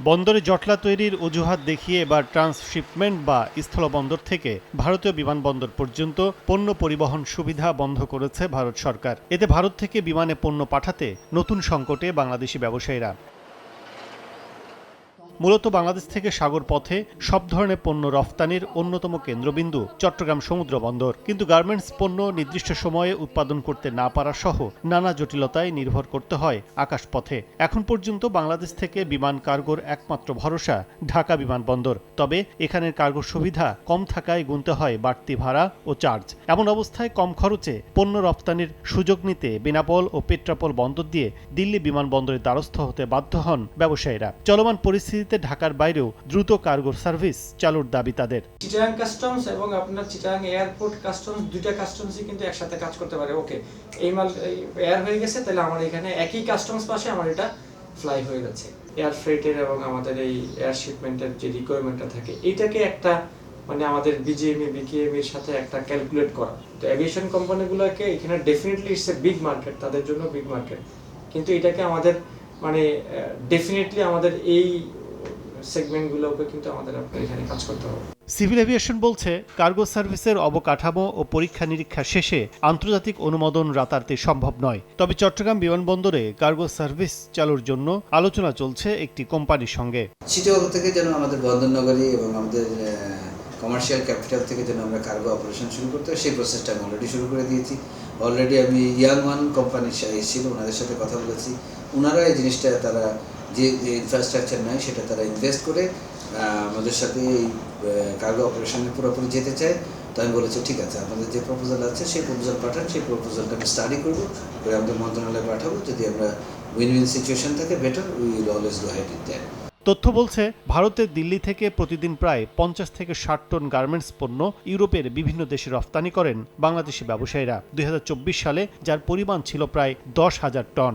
বন্দরে জটলা তৈরির অজুহাত দেখিয়ে এবার ট্রান্সশিপমেন্ট বা স্থলবন্দর থেকে ভারতীয় বিমানবন্দর পর্যন্ত পণ্য পরিবহন সুবিধা বন্ধ করেছে ভারত সরকার। এতে ভারত থেকে বিমানে পণ্য পাঠাতে নতুন সংকটে বাংলাদেশি ব্যবসায়ীরা। মূলত বাংলাদেশ থেকে সাগর পথে সব ধরনের পণ্য রফতানির অন্যতম কেন্দ্রবিন্দু চট্টগ্রাম সমুদ্র বন্দর। কিন্তু গার্মেন্টস পণ্য নির্দিষ্ট সময়ে উৎপাদন করতে না পারা সহ নানা জটিলতায় নির্ভর করতে হয় আকাশপথে। এখন পর্যন্ত বাংলাদেশ থেকে বিমান কার্গোর একমাত্র ভরসা ঢাকা বিমানবন্দর। তবে এখানের কার্গো সুবিধা কম থাকায় গুনতে হয় বাড়তি ভাড়া ও চার্জ। এমন অবস্থায় কম খরচে পণ্য রপ্তানির সুযোগ নিতে বেনাপোল ও পেট্রাপোল বন্দর দিয়ে দিল্লি বিমানবন্দরের দ্বারস্থ হতে বাধ্য হন ব্যবসায়ীরা। চলমান পরিস্থিতিতে ঢাকার বাইরেও দ্রুত কার্গো সার্ভিস চালুর দাবি তাদের। চিটাগাং কাস্টমস এবং আপনার চিটাগাং এয়ারপোর্ট কাস্টমস দুইটা কাস্টমসই কিন্তু একসাথে কাজ করতে পারে। ওকে এই মাল এয়ার হয়ে গেছে, তাহলে আমার এখানে একই কাস্টমস পাশে আমার এটা ফ্লাই হয়ে যাচ্ছে। এয়ার ফ্রেটের এবং আমাদের এই এয়ার শিপমেন্টের যে রিকোয়ারমেন্টটা থাকে, এটাকে একটা মানে আমাদের বিজিএমই বিকেএম এর সাথে একটা ক্যালকুলেট করা। তো এভিয়েশন কোম্পানিগুলোকে এখানে definitely it's a big market তাদের জন্য বিগ মার্কেট কিন্তু এটাকে আমাদের মানে ডেফিনেটলি আমাদের এই সেগমেন্টগুলোকে কিন্তু আমাদের আপনার এখানে কাজ করতে হবে। সিভিল এভিয়েশন বলছে কার্গো সার্ভিসের অবকাঠামো ও পরীক্ষা নিরীক্ষা শেষে আন্তর্জাতিক অনুমোদন রাতারাতি সম্ভব নয়। তবে চট্টগ্রাম বিমানবন্দরে কার্গো সার্ভিস চালুর জন্য আলোচনা চলছে একটি কোম্পানির সঙ্গে। চিটাগং থেকে যেন আমাদের বন্দরনগরী এবং আমাদের কমার্শিয়াল ক্যাপিটাল থেকে যেন আমরা কার্গো অপারেশন শুরু করতে হয় সেই প্রসেসটা আমি অলরেডি শুরু করে দিয়েছি। অলরেডি আমি ইয়াং ওয়ান কোম্পানির সাথে এসেছিল ওনাদের সাথে কথা বলেছি। ওনারা এই জিনিসটা তারা যে ইনফ্রাস্ট্রাকচার নেয় সেটা তারা ইনভেস্ট করে আমাদের সাথে এই কার্গো অপারেশনে পুরোপুরি যেতে চায়। তো আমি বলেছি, ঠিক আছে আপনাদের যে প্রপোজাল আছে, সেই প্রপোজাল পাঠান, সেই প্রপোজালটা আমি স্টাডি করব, করে আমাদের মন্ত্রণালয়ে পাঠাবো। যদি আমরা উইন উইন সিচুয়েশন থাকে better we will always go head it that তথ্য বলছে ভারতের দিল্লি থেকে প্রতিদিন প্রায় পঞ্চাশ থেকে ষাট টন গার্মেন্টস পণ্য ইউরোপের বিভিন্ন দেশে রফতানি করেন বাংলাদেশি ব্যবসায়ীরা। দুই হাজার চব্বিশ সালে, যার পরিমাণ ছিল প্রায় দশ হাজার টন।